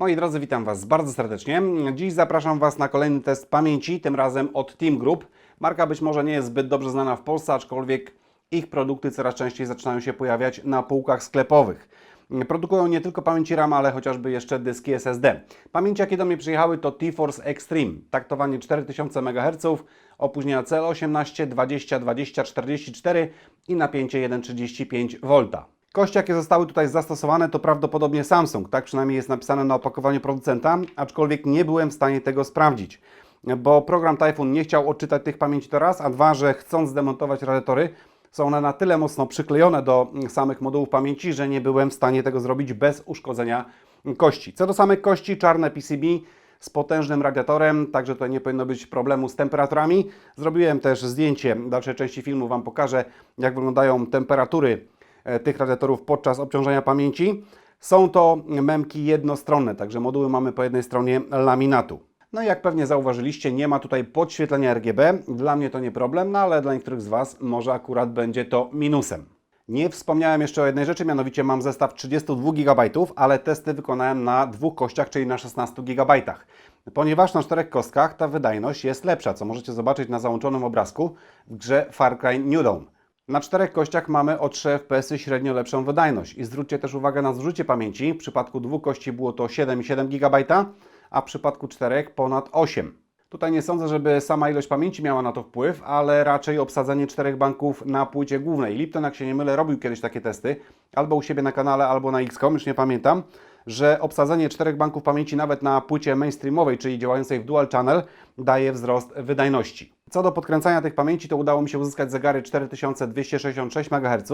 Moi drodzy, witam Was bardzo serdecznie. Dziś zapraszam Was na kolejny test pamięci, tym razem od Team Group. Marka być może nie jest zbyt dobrze znana w Polsce, aczkolwiek ich produkty coraz częściej zaczynają się pojawiać na półkach sklepowych. Produkują nie tylko pamięci RAM, ale chociażby jeszcze dyski SSD. Pamięci, jakie do mnie przyjechały, to T-Force Extreme, taktowanie 4000 MHz, opóźnienia cel 18, 20, 20, 44 i napięcie 1,35 V. Kości, jakie zostały tutaj zastosowane, to prawdopodobnie Samsung. Tak przynajmniej jest napisane na opakowaniu producenta, aczkolwiek nie byłem w stanie tego sprawdzić, bo program Typhoon nie chciał odczytać tych pamięci to raz, a dwa, że chcąc zdemontować radiatory, są one na tyle mocno przyklejone do samych modułów pamięci, że nie byłem w stanie tego zrobić bez uszkodzenia kości. Co do samych kości, czarne PCB z potężnym radiatorem, także tutaj nie powinno być problemu z temperaturami. Zrobiłem też zdjęcie, w dalszej części filmu Wam pokażę, jak wyglądają temperatury tych radiatorów podczas obciążenia pamięci. Są to memki jednostronne, także moduły mamy po jednej stronie laminatu. No i jak pewnie zauważyliście, nie ma tutaj podświetlenia RGB. Dla mnie to nie problem, no ale dla niektórych z Was może akurat będzie to minusem. Nie wspomniałem jeszcze o jednej rzeczy, mianowicie mam zestaw 32 GB, ale testy wykonałem na dwóch kościach, czyli na 16 GB. Ponieważ na czterech kostkach ta wydajność jest lepsza, co możecie zobaczyć na załączonym obrazku w grze Far Cry New Dawn. Na czterech kościach mamy o 3 FPS średnio lepszą wydajność. I zwróćcie też uwagę na zużycie pamięci. W przypadku dwóch kości było to 7,7 GB, a w przypadku czterech ponad 8. Tutaj nie sądzę, żeby sama ilość pamięci miała na to wpływ, ale raczej obsadzenie czterech banków na płycie głównej. Lipton, jak się nie mylę, robił kiedyś takie testy, albo u siebie na kanale, albo na XCOM, już nie pamiętam, że obsadzenie czterech banków pamięci nawet na płycie mainstreamowej, czyli działającej w dual channel, daje wzrost wydajności. Co do podkręcania tych pamięci, to udało mi się uzyskać zegary 4266 MHz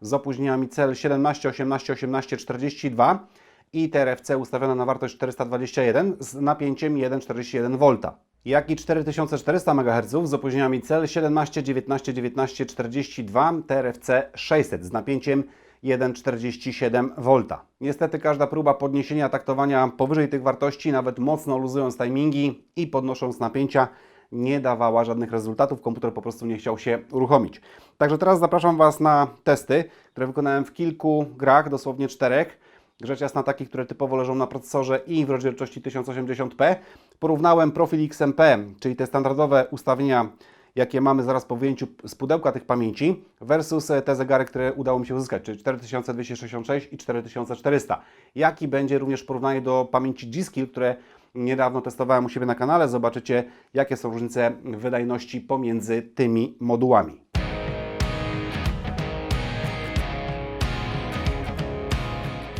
z opóźnieniami cel 17, 18, 18, 42 i TRFC ustawione na wartość 421 z napięciem 1,41 V jak i 4400 MHz z opóźnieniami cel 17, 19, 19, 42 TRFC 600 z napięciem 1,47 V. Niestety każda próba podniesienia taktowania powyżej tych wartości, nawet mocno luzując timingi i podnosząc napięcia, nie dawała żadnych rezultatów. Komputer po prostu nie chciał się uruchomić. Także teraz zapraszam Was na testy, które wykonałem w kilku grach, dosłownie czterech rzecz jasna takich, które typowo leżą na procesorze i w rozdzielczości 1080p. Porównałem profil XMP, czyli te standardowe ustawienia, jakie mamy zaraz po wyjęciu z pudełka tych pamięci, versus te zegary, które udało mi się uzyskać, czyli 4266 i 4400. Jaki będzie również porównanie do pamięci G-Skill, które niedawno testowałem u siebie na kanale. Zobaczycie, jakie są różnice wydajności pomiędzy tymi modułami.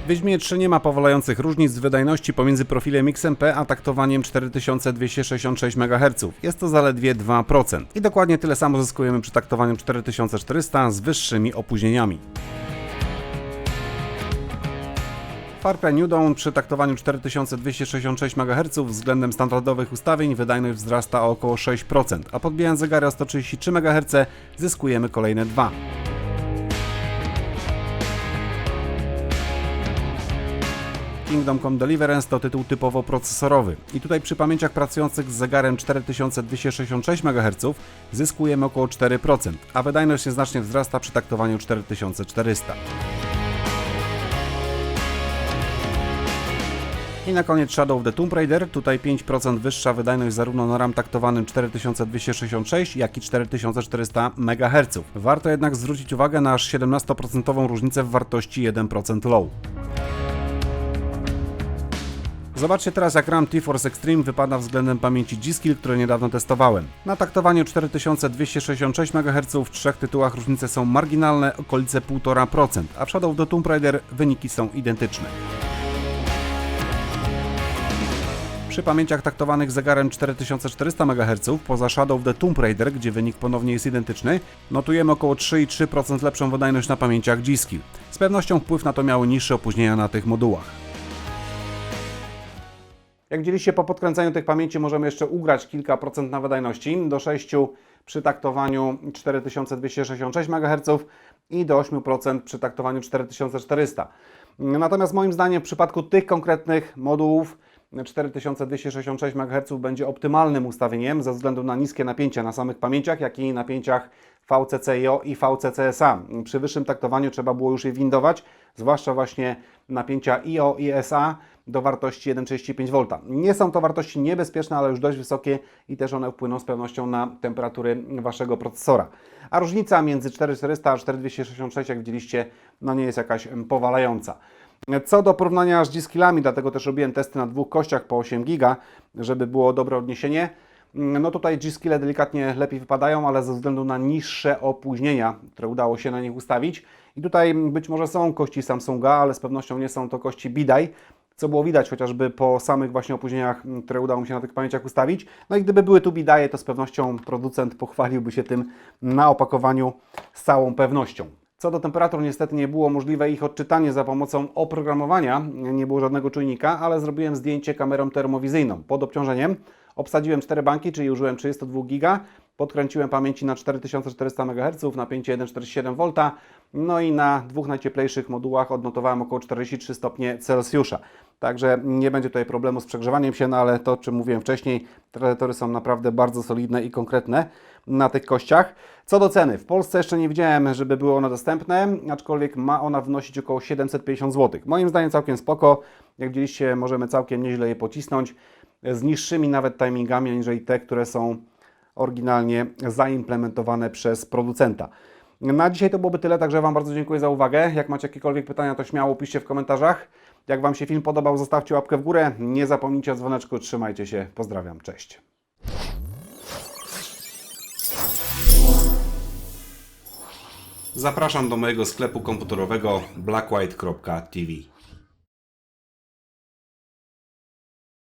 W Wiedźminie 3 nie ma powalających różnic wydajności pomiędzy profilem XMP a taktowaniem 4266 MHz. Jest to zaledwie 2%. I dokładnie tyle samo zyskujemy przy taktowaniu 4400 z wyższymi opóźnieniami. Far Cry New Dawn przy taktowaniu 4266 MHz względem standardowych ustawień wydajność wzrasta o około 6%, a podbijając zegary o 133 MHz zyskujemy kolejne 2%. Kingdom Come Deliverance to tytuł typowo procesorowy. I tutaj przy pamięciach pracujących z zegarem 4266 MHz zyskujemy około 4%, a wydajność nieznacznie wzrasta przy taktowaniu 4400. I na koniec Shadow of the Tomb Raider, tutaj 5% wyższa wydajność zarówno na RAM taktowanym 4266, jak i 4400 MHz. Warto jednak zwrócić uwagę na aż 17% różnicę w wartości 1% low. Zobaczcie teraz jak RAM T-Force Extreme wypada względem pamięci G-Skill, które niedawno testowałem. Na taktowaniu 4266 MHz w trzech tytułach różnice są marginalne, okolice 1,5%, a w Shadow of the Tomb Raider wyniki są identyczne. Przy pamięciach taktowanych zegarem 4400 MHz, poza Shadow of the Tomb Raider, gdzie wynik ponownie jest identyczny, notujemy około 3,3% lepszą wydajność na pamięciach G-Skill. Z pewnością wpływ na to miały niższe opóźnienia na tych modułach. Jak widzieliście, po podkręceniu tych pamięci możemy jeszcze ugrać kilka procent na wydajności, do 6 przy taktowaniu 4266 MHz i do 8% przy taktowaniu 4400. Natomiast moim zdaniem w przypadku tych konkretnych modułów 4266 MHz będzie optymalnym ustawieniem ze względu na niskie napięcia na samych pamięciach, jak i napięciach VCCIO i VCCSA. Przy wyższym taktowaniu trzeba było już je windować, zwłaszcza właśnie napięcia IO i SA do wartości 1,35 V. Nie są to wartości niebezpieczne, ale już dość wysokie i też one wpłyną z pewnością na temperatury Waszego procesora. A różnica między 4400 a 4266, jak widzieliście, no nie jest jakaś powalająca. Co do porównania z G-Skillami, dlatego też robiłem testy na dwóch kościach po 8 GB, żeby było dobre odniesienie. No tutaj G-Skille delikatnie lepiej wypadają, ale ze względu na niższe opóźnienia, które udało się na nich ustawić. I tutaj być może są kości Samsunga, ale z pewnością nie są to kości Bidai, co było widać chociażby po samych właśnie opóźnieniach, m, które udało mi się na tych pamięciach ustawić. No i gdyby były tu Bidaje, to z pewnością producent pochwaliłby się tym na opakowaniu z całą pewnością. Co do temperatur, niestety nie było możliwe ich odczytanie za pomocą oprogramowania, nie było żadnego czujnika, ale zrobiłem zdjęcie kamerą termowizyjną pod obciążeniem. Obsadziłem 4 banki, czyli użyłem 32 GB, podkręciłem pamięci na 4400 MHz, napięcie 1,47 V, no i na dwóch najcieplejszych modułach odnotowałem około 43 stopnie Celsjusza. Także nie będzie tutaj problemu z przegrzewaniem się, no ale to, o czym mówiłem wcześniej, tradytory są naprawdę bardzo solidne i konkretne na tych kościach. Co do ceny, w Polsce jeszcze nie widziałem, żeby były one dostępne, aczkolwiek ma ona wynosić około 750 zł. Moim zdaniem całkiem spoko. Jak widzieliście, możemy całkiem nieźle je pocisnąć z niższymi nawet timingami, aniżeli te, które są oryginalnie zaimplementowane przez producenta. Na dzisiaj to byłoby tyle, także Wam bardzo dziękuję za uwagę. Jak macie jakiekolwiek pytania, to śmiało piszcie w komentarzach. Jak Wam się film podobał, zostawcie łapkę w górę. Nie zapomnijcie o dzwoneczku, trzymajcie się. Pozdrawiam, cześć. Zapraszam do mojego sklepu komputerowego blackwhite.tv.